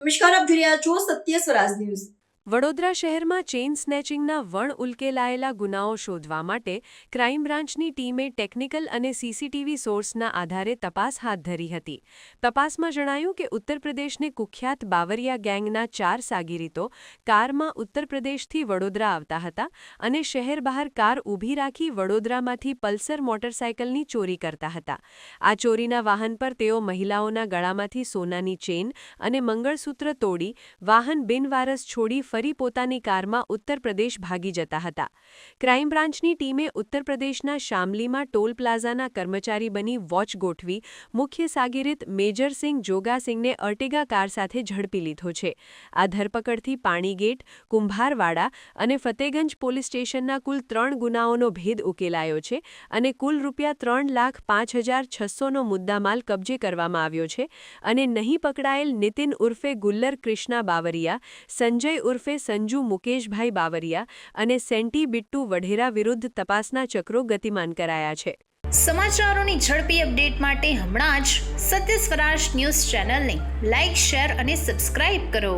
નમસ્કાર આપ જોઈ રહ્યા છો સત્ય સ્વરાજ ન્યૂઝ. વડોદરા શહેરમાં ચેઇન સ્નેચિંગના વણ ઉલ્કેલાયેલા ગુનાઓ શોધવા માટે ક્રાઇમ બ્રાન્ચની ટીમે ટેકનિકલ અને સીસીટીવી સોર્સના આધારે તપાસ હાથ ધરી હતી. તપાસમાં જણાયું કે ઉત્તર પ્રદેશને કુખ્યાત બાવરિયા ગેંગના ચાર સાગીરીતો કારમાં ઉત્તર પ્રદેશથી વડોદરા આવતા હતા અને શહેર બહાર કાર ઊભી રાખી વડોદરામાંથી પલ્સર મોટરસાયકલની ચોરી કરતા હતા. આ ચોરીના વાહન પર તેઓ મહિલાઓના ગળામાંથી સોનાની ચેઇન અને મંગળસૂત્ર તોડી વાહન બિનવારસ છોડી ફરી પોતાની કારમાં ઉત્તર પ્રદેશ ભાગી જતા હતા. ક્રાઇમ બ્રાન્ચની ટીમે ઉત્તર પ્રદેશના શામલીમાં ટોલ પ્લાઝાના કર્મચારી બની વોચ ગોઠવી મુખ્ય સાગીરિત મેજરસિંહ જોગાસિંહને અર્ટેગા કાર સાથે ઝડપી લીધો છે. આ ધરપકડથી પાણીગેટ કુંભારવાડા અને ફતેગંજ પોલીસ સ્ટેશનના કુલ ત્રણ ગુનાઓનો ભેદ ઉકેલાયો છે અને કુલ રૂપિયા ત્રણ લાખ પાંચ હજાર છસોનો મુદ્દામાલ કબજે કરવામાં આવ્યો છે અને નહીં પકડાયેલ નિતિન ઉર્ફે ગુલ્લર કૃષ્ણા બાવરિયા, સંજય ઉર્ફે સંજુ, મુકેશભાઈ બાવરિયા અને સેન્ટી બિટ્ટુ વઢેરા વિરુદ્ધ તપાસના ચક્રો ગતિમાન કરાયા છે. સમાચારોની ઝડપી અપડેટ માટે હમણાં જ સત્ય સ્વરાજ ન્યૂઝ ચેનલને લાઇક શેર અને સબસ્ક્રાઇબ કરો.